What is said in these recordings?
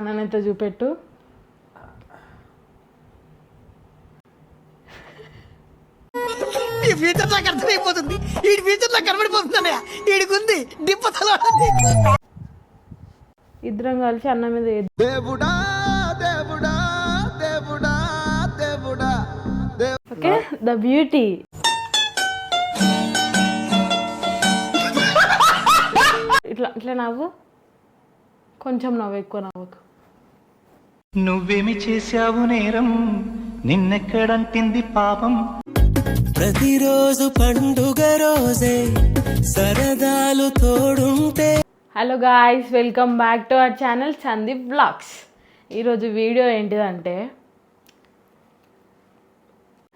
అన్ననైతే చూపెట్టు? ఈ ఫ్యూచర్ నాకు అర్థమైపోతుంది. ఈ ఫ్యూచర్ నాకు కనబడిపోతుంది ఈడికి ఉంది దిప్పతలో ఇద్దరం కలిసి అన్న మీద. దేవుడా దేవుడా దేవుడా దేవుడా. Okay the beauty. ఇట్లా ఇట్లా నవ్వు. కొంచెం నవ్వు ఎక్కువ నవ్వుకు. నువ్వేమి చేశావు నేరం? నిన్నెక్కడంటింది పాపం? ప్రతిరోజు పండుగ రోజే సరదాలు తోడుంటే. Hello guys welcome back to our channel Sandeep vlogs ఈరోజు వీడియో ఏంటిదంటే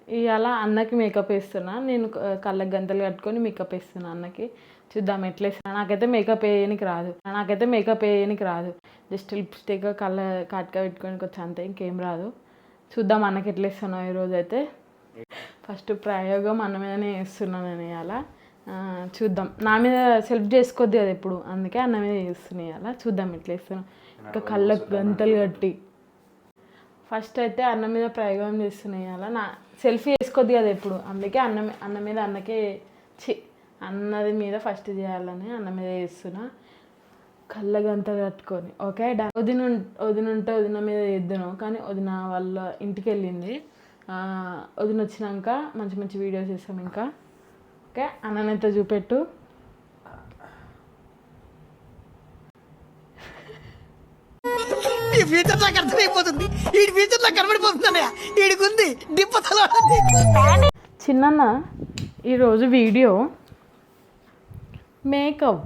ఇవాళ అన్నకి మేకప్ వేస్తున్నా. నేను కళ్ళకి గంతలు కట్టుకొని మేకప్ వేస్తున్నా అన్నకి. చూద్దాం ఎట్లా వేస్తున్నా. నాకైతే మేకప్ వేయనికి రాదు. నాకైతే మేకప్ వేయనికి రాదు. జస్ట్ లిప్స్టిక్ కళ్ళ కాటుక పెట్టుకోనికి వచ్చి అంతే ఇంకేం రాదు. చూద్దాం అన్నకి ఎట్లా వేస్తున్నావు ఈరోజు అయితే. ఫస్ట్ ప్రయోగం అన్న మీదనే వేస్తున్నాను నేను ఇవాళ చూద్దాం. నా మీద సెల్ఫ్ చేసుకోద్ది కదా ఎప్పుడు. అందుకే అన్న మీద వేస్తున్నాయి అలా చూద్దాం ఎట్లా వేస్తున్నాం ఇంకా కళ్ళకు గంతలు కట్టి. ఫస్ట్ అయితే అన్న మీద ప్రయోగం చేస్తున్నాయి అలా నా సెల్ఫీ వేసుకోద్ది కదా ఎప్పుడు. అందుకే అన్న అన్న మీద అన్నకే చి అన్నది మీద ఫస్ట్ చేయాలని అన్న మీద వేస్తున్నా కళ్ళగంత కట్టుకొని. ఓకే డా వదిన వదినుంటే వదిన ఉంటే వదిన మీద వేద్దును కానీ వదిన వాళ్ళ ఇంటికి వెళ్ళింది. వదిన వచ్చినాక మంచి మంచి వీడియోస్ చేస్తాం ఇంకా. ఓకే అన్ననైతే చూపెట్టు. ఈ ఫ్యూచర్ నాకు అర్థమైపోతుంది ఈ ఫ్యూచర్ నాకు కనబడిపోతుంది ఈడికి ఉంది దిప్పతలో చిన్నన్న ఈరోజు వీడియో మేకప్.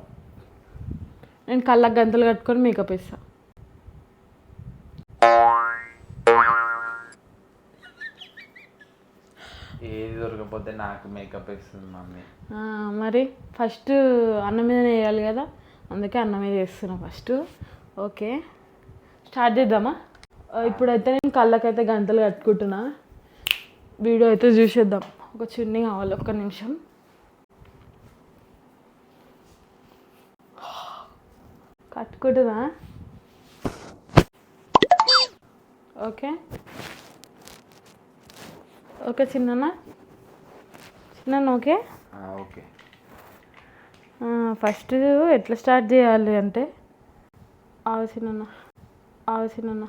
నేను కళ్ళకు గంతలు కట్టుకొని మేకప్ వేస్తా. ఏది దొరకకపోతే నాకు మేకప్ వేస్తుంది మమ్మీ. ఆ, మరి ఫస్ట్ అన్నం మీద వేయాలి కదా అందుకే అన్నం మీద వేస్తున్నా ఫస్ట్. ఓకే. స్టార్ట్ చేద్దామా? ఇప్పుడైతే నేను కళ్ళకైతే గంతలు కట్టుకుంటున్నా. వీడియో అయితే చూసేద్దాం. ఒక చున్నీ కావాలి ఒక్క నిమిషం. కట్టుకుంటున్నా? ఓకే. ఓకే చిన్న చిన్న ఓకే? ఓకే. ఫస్ట్ ఎట్లా స్టార్ట్ చేయాలి అంటే ఆవసినన్న ఆవసినన్న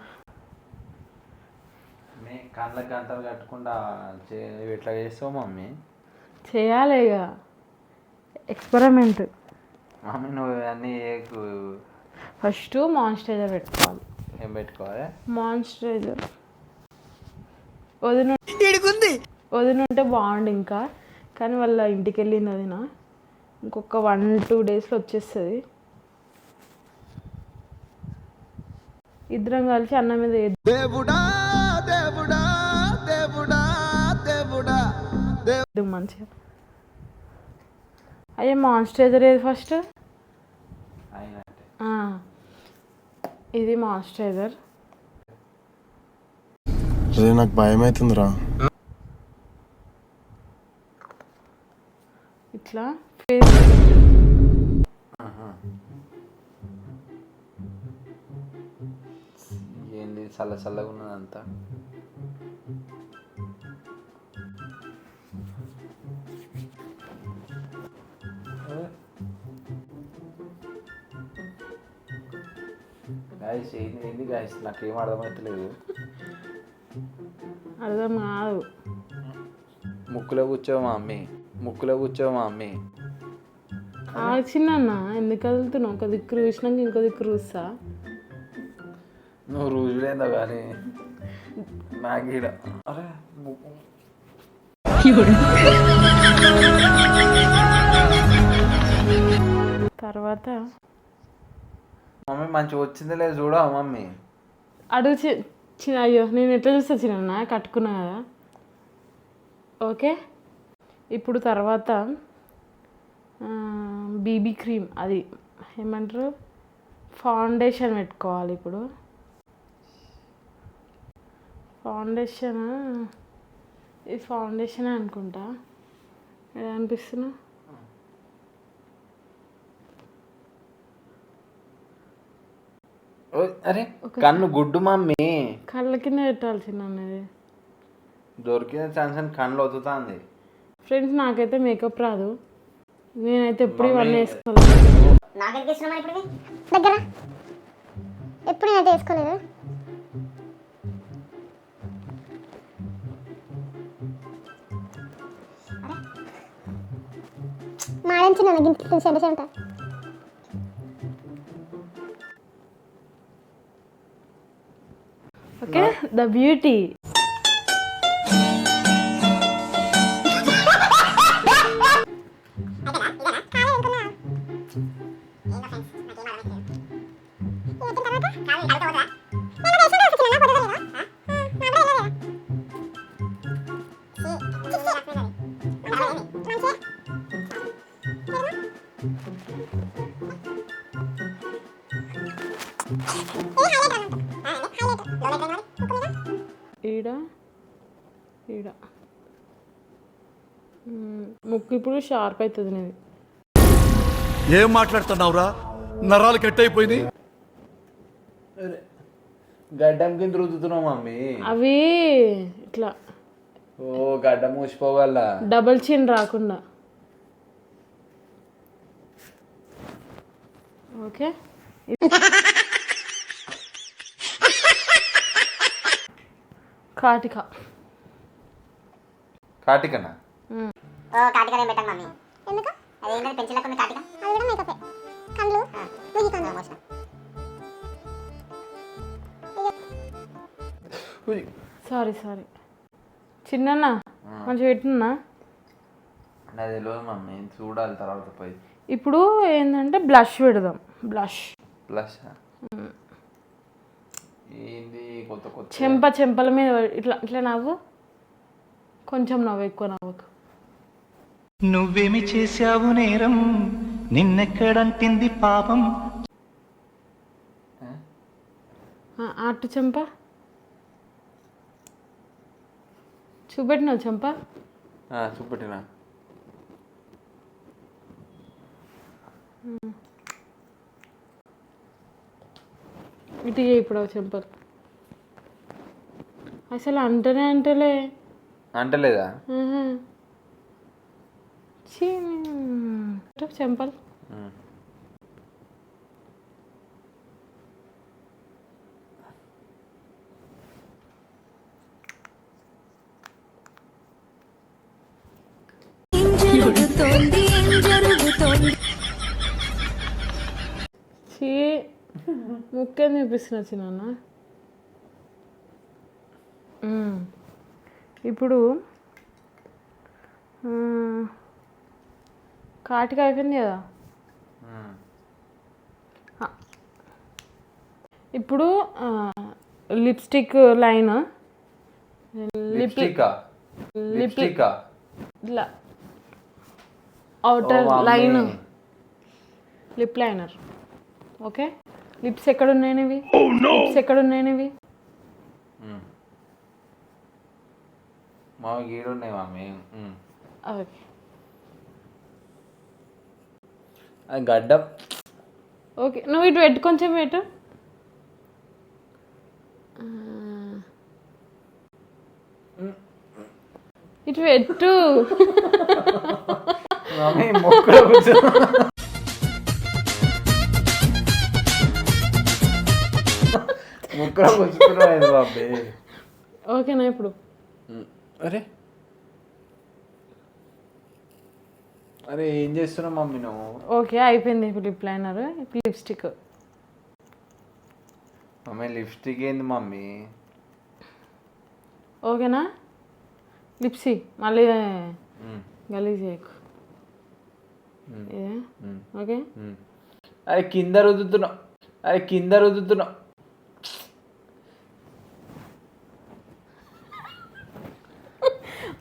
మే కళ్ళకి గంటలు కట్టకుండా చే ఎట్లా చేస్తావు మమ్మీ? చేయాలి ఇక ఎక్స్పెరిమెంట్ మమ్మీ నువ్వు అన్నీ ఏకు. ఫస్ట్ మాయిశ్చరైజర్ పెట్టుకోవాలి. ఏం పెట్టుకోవాలి? మాయిశ్చరైజర్ వదిన ఈడికి ఉంది వదిన ఉంటే బాగుండు ఇంకా. కానీ వాళ్ళ ఇంటికి వెళ్ళింది వదిన. ఇంకొక వన్ టూ డేస్లో వచ్చేస్తుంది. ఇద్దరం కలిసి అన్నం మీద. దేవుడా దేవుడా దేవుడా దేవుడా మంచిగా. అయ్యే మాయిశ్చరైజర్ ఏది ఫస్ట్ ఇది మాయిశ్చరైజర్ అదే నాకు భయం అవుతుందిరా ఇట్లా. ఫేస్ చల్ల చల్లగా ఉన్నదంతా గాయస్ ఏంది ఏంది గాయస్ నాకేం అర్థమవుతలేదు అర్థం కాదు. ముక్కులో కూర్చోవు మా అమ్మి ముక్కులో కూర్చోవు మా అమ్మి చిన్న ఎందుకు కదులుతున్నావు ఒక దిక్కు చూసినాక ఇంకో దిక్కు చూస్తా. నువ్వు రోజులేందో కానీ నాకు అరే తర్వాత మమ్మీ మంచిగా వచ్చిందో లేదు చూడవా మమ్మీ? అడుగు చిన్న అయ్యో నేను ఎట్లా చూస్తా చిన్న కట్టుకున్నా కదా. ఓకే? ఇప్పుడు తర్వాత బీబీ క్రీమ్ అది ఏమంటారు? ఫౌండేషన్ పెట్టుకోవాలి ఇప్పుడు. ఫౌండేషన్? ఇది ఫౌండేషన్ అనుకుంటా. ఎలా అనిపిస్తున్నా? ఓయ్, అరే కన్ను గుడ్డు మమ్మీ. కళ్ళ కింద పెట్టాల్సింది అన్నది దొరికిన ఛాన్స్ అని కళ్ళు వదులుతుంది ఫ్రెండ్స్ నాకైతే మేకప్ రాదు. నేనైతే ఎప్పుడు ఇవన్నీ వేసుకోలేదు? దగ్గర ఎప్పుడు నేనైతే వేసుకోలేదు? మాడించి నన్ను గింత చెంట సెంట ఓకే ద బ్యూటీ. ఈడ ఈడ. మ్మ్. ముక్కు ఇప్పుడు షార్ప్ అవుతుంది నీది. ఏం మాట్లాడుతున్నావురా? నరాలు కట్ అయిపోయింది గడ్డం కింద రుద్దుతున్నావు మమ్మీ. అవి ఇట్లా. ఓ గడ్డం మూసిపోగల డబల్ చిన్ రాకుండా. ఓకే? కాటిక కాటికనా ఓ కాటిక నేను పెట్టాను మమ్మీ. ఎందుకు? అదేంటది పెన్సిల్ కొన్ని కాటిక అది కూడా మేకప్ కళ్ళు నువ్వు కళ్ళు ఉయ్. Sorry sorry. చిన్న కొంచెం పెట్టున్నా? నాకు తెలియదు మమ్మీ చూడాలి తర్వాత పోయి. ఇప్పుడు ఏంటంటే బ్లష్ పెడదాం. బ్లష్. ప్లస్ ఏంది కొత్త కొత్త? చెంప చెంపల మీద ఇట్లా ఇట్లా నవ్వు? కొంచెం నవ్వు ఎక్కువ నవ్వకు. నువ్వేమి చేశావు నేరం? నిన్నెక్కడంటింది పాపం? అటు చెంప? చూపెట్టినావు చెంప? ఆ, చూపెట్టినా. ఇటు ఇప్పుడు చెంపలు. అసలు అంటనే అంటలే. అంటలేదా? చెంపలు. ముక్కేం చూపిస్తున్నా చిన్న ఇప్పుడు కాటిక అయిపోయింది కదా. ఇప్పుడు లిప్స్టిక్ లైన్. లిప్స్టికా? లిప్స్టికా ఇట్లా outer. Line. Lip liner. Okay? Lips ఎక్కడ ఉన్నాయనివి లిప్స్ ఎక్కడ ఉన్నాయనివి ఉమ్. మా గీడు ఉన్నాయి మమ్మీ ఉమ్. ఓకే అది గడ్డం. ఓకే నువ్వు ఇటు పెట్టు కొంచెం పెట్టు. ఆ. ఇటు పెట్టు. మొక్కలో మొక్కలో కూర్చున్నావు బాబీ? ఓకేనా ఇప్పుడు? అరే. అరే ఏం చేస్తున్నావు మమ్మీ నువ్వు? ఓకే అయిపోయింది lip liner lipstick. Mummy lipstick ఏంది మమ్మీ? ఓకేనా? లిప్సీ మళ్ళీ గలీజ్ చేయకు. ఓకే. అరే కింద రుద్దుతున్నావు. అరే కింద రుద్దుతున్నావు.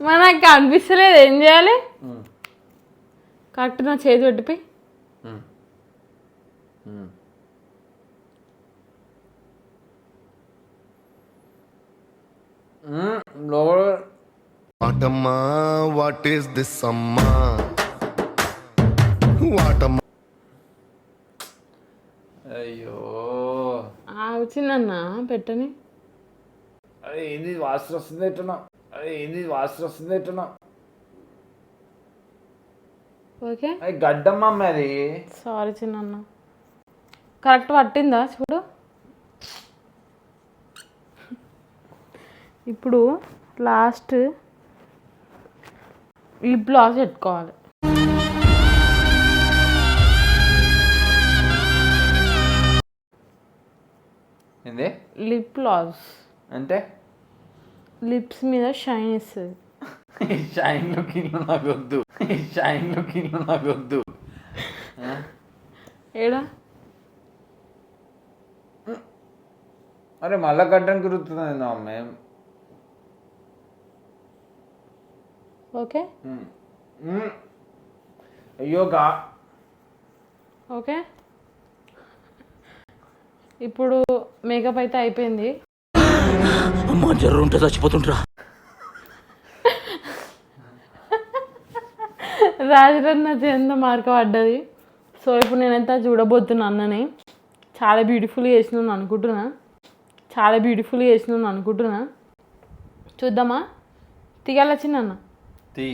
మరి నాకు అనిపిస్తలేదు. ఏం చేయాలి? కరెక్ట్ నా చేతి పెట్టిపోయి వాటమ్మా వాట్ ఈస్ దిస్ అమ్మా? వాటమ్మా. అయ్యో. ఆగు చిన్న పెట్టని. ఏంది? వాసన వస్తుంది ఎట్టున్నా. అరే ఏంది వాసన వస్తుంది ఎట్టున్నా ఓకే. అది గడ్డమ్మ మరి. సారీ చిన్న కరెక్ట్ పట్టిందా? చూడు. ఇప్పుడు లాస్ట్ లిప్ లాస్ పెట్టుకోవాలి. లిప్ లాస్ అంటే? లిప్స్ మీద షైన్ ఇస్తుంది. షైన్ లుకింగ్ నాకు వద్దు. షైన్ లుకింగ్ నాకు వద్దు. ఏడా? అరే మళ్ళా గడ్డం కురుతుంది అమ్మే. ఓకే. అయ్యో గా. ఓకే. ఇప్పుడు మేకప్ అయితే అయిపోయింది. అమ్మా జ్వరం ఉంటే చచ్చిపోతుంటరా రాజరత్న చంద మార్క పడ్డది. సో ఇప్పుడు నేనైతే చూడబోతున్నా అన్నని. చాలా బ్యూటిఫుల్గా చేసినాను అనుకుంటున్నా. చాలా బ్యూటిఫుల్గా చేసినాను అనుకుంటున్నా. చూద్దామా? తీయాల చిన్న తీ.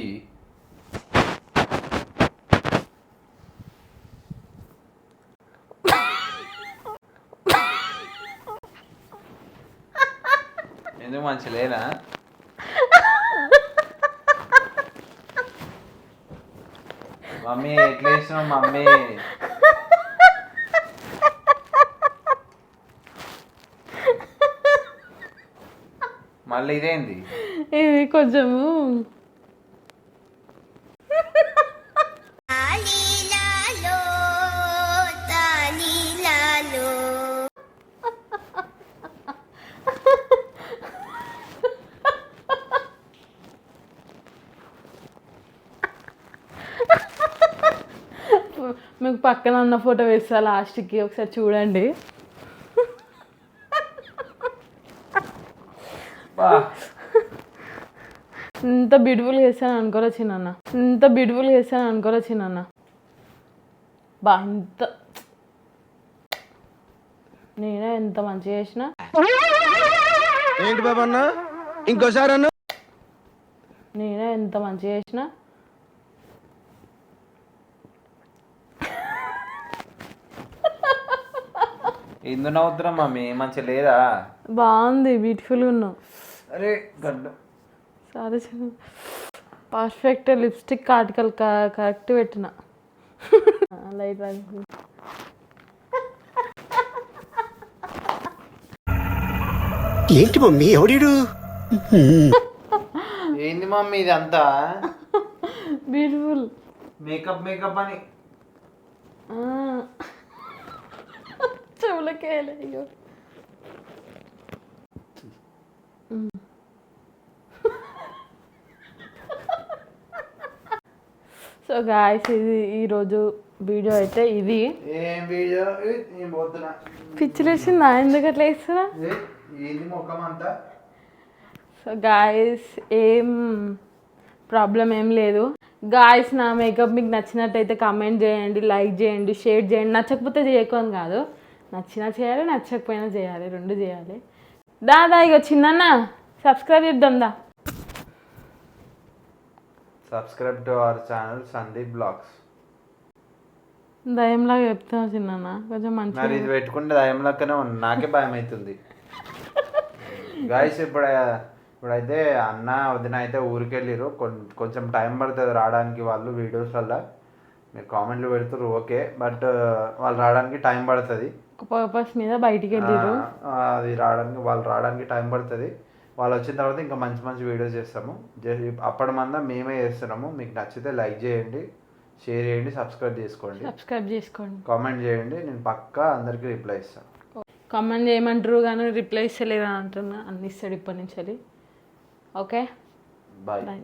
ఎందుకు మంచి లేదా మమ్మీ ఎట్లా వేసినావు మమ్మీ మళ్ళీ ఇదేంది ఇది కొంచెము పక్కన ఉన్న ఫోటో వేస్తా లాస్ట్కి ఒకసారి చూడండి. ఇంత బ్యూటిఫుల్ చేస్తాను అనుకోరా చిన్న ఇంత బ్యూటిఫుల్ చేస్తాను అనుకోరా చిన్న బా ఇంత. నేనే ఎంత మంచిగా చేసిన? ఏంటి బాబా అన్న? ఇంకోసారి అన్న. నేనే ఎంత మంచిగా చేసిన? ఎందు నవ్వుతున్నాం మమ్మీ? మంచిగా లేదా? బాగుంది బ్యూటిఫుల్గా ఉన్నావు. అరే గడ్డ. సరే పర్ఫెక్ట్ లిప్స్టిక్ ఆర్టికల్ కరెక్ట్ పెట్టిన. లైట్ ఏంటి మమ్మీ? ఎవడీడు? ఏంది మమ్మీ ఇది అంతా బ్యూటిఫుల్ మేకప్ మేకప్ అని చెవులకేలే అయ్యో సో గాయస్ ఇది ఈరోజు వీడియో అయితే ఇది. ఏం వీడియో? నేను పోతున్నా. పిచ్చిలేసిందా? ఎందుకు అట్లా వేస్తున్నా ఏ, ఏంది ముఖం అంతా? సో గాయస్ ఏం ప్రాబ్లం ఏం లేదు. గాయస్ నా మేకప్ మీకు నచ్చినట్టయితే కమెంట్ చేయండి లైక్ చేయండి షేర్ చేయండి. నచ్చకపోతే చేయకొని కాదు. నచ్చినా చేయాలి నచ్చకపోయినా చేయాలి రెండు చేయాలి. దాదా ఇగో చిన్న సబ్స్క్రైబ్ చేద్దాం దా. Subscribe to our channel Sandeep vlogs దయంలాగా చెప్తున్నా చిన్న కొంచెం మరి మంచిగా ఇది పెట్టుకుంటే దయం లెక్కనే ఉంది నాకే భయం అవుతుంది గాయస్ ఇప్పుడు ఇప్పుడైతే అన్న వదిన అయితే ఊరికి వెళ్ళిరు కొం- కొంచెం టైం పడుతుంది రావడానికి వాళ్ళు వీడియోస్ వల్ల. మీరు కామెంట్లు పెడుతున్నారు ఓకే. బట్ వాళ్ళు రావడానికి టైం పడుతుంది. ఒక పర్పస్ మీద బయటికి వెళ్ళిరు అది రావడానికి వాళ్ళు రావడానికి టైం పడుతుంది. వాళ్ళు వచ్చిన తర్వాత ఇంకా మంచి మంచి వీడియోస్ చేస్తాము. అప్పటి మందా మేమే చేస్తున్నాము. మీకు నచ్చితే లైక్ చేయండి షేర్ చేయండి సబ్స్క్రైబ్ చేసుకోండి. సబ్స్క్రైబ్ చేసుకోండి. కామెంట్ చేయండి నేను పక్కా అందరికీ రిప్లై ఇస్తాను. కామెంట్ చేయమంటారు కానీ రిప్లై అని అంటున్నా. అన్ని ఇస్తాడు ఇప్పటి నుంచి ఓకే? బాయ్. బాయ్.